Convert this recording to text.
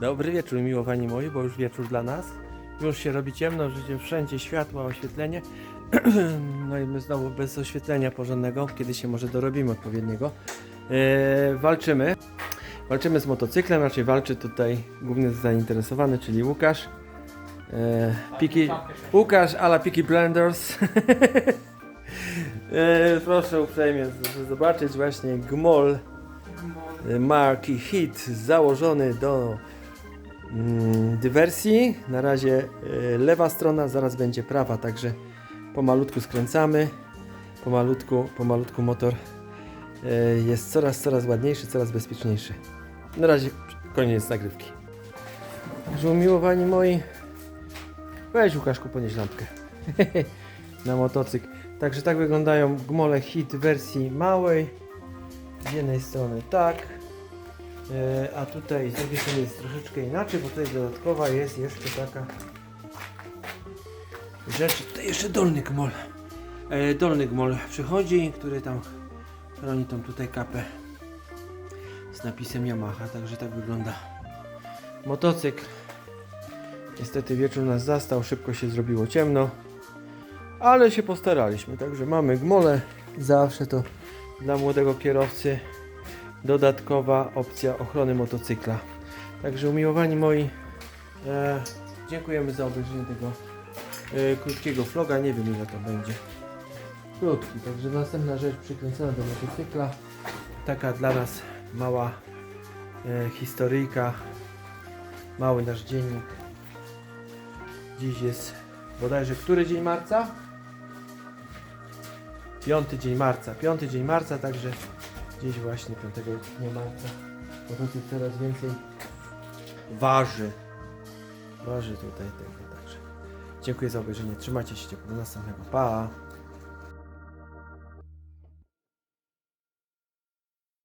Dobry wieczór, miłowani moi, bo już wieczór dla nas. Już się robi ciemno, życie wszędzie światła, oświetlenie. No i my znowu bez oświetlenia porządnego, kiedy się może dorobimy odpowiedniego. Eee, walczymy. Walczymy z motocyklem, raczej walczy tutaj główny zainteresowany, czyli Łukasz. Eee, Piki, Łukasz ala Piki Blenders. eee, proszę uprzejmie zobaczyć właśnie gmol e, marki Hit założony do dywersji. Na razie e, lewa strona, zaraz będzie prawa, także pomalutku skręcamy. Pomalutku, pomalutku motor e, jest coraz, coraz ładniejszy, coraz bezpieczniejszy. Na razie koniec nagrywki. Także umiłowani moi, weź Łukaszku podnieś lampkę na motocykl. Także tak wyglądają gmole Hit wersji małej. Z jednej strony tak, a tutaj z drugiej strony jest troszeczkę inaczej, bo tutaj dodatkowa jest jeszcze taka rzecz. Tutaj jeszcze dolny gmol. E, dolny gmol przychodzi, który tam chroni tą tutaj kapę z napisem Yamaha, także tak wygląda motocykl. Niestety wieczór nas zastał, szybko się zrobiło ciemno, ale się postaraliśmy, także mamy gmole, zawsze to dla młodego kierowcy dodatkowa opcja ochrony motocykla. Także umiłowani moi, e, dziękujemy za obejrzenie tego e, krótkiego vloga. Nie wiem ile to będzie. Krótki, także następna rzecz przykręcona do motocykla. Taka dla nas mała e, historyjka. Mały nasz dziennik. Dziś jest bodajże który dzień marca? Piąty dzień marca. Piąty dzień marca, także dziś właśnie 5 dnia marca. Motocykl coraz więcej waży. Waży tutaj tego, także. Dziękuję za obejrzenie. Trzymajcie się ciepło. Do następnego. Pa!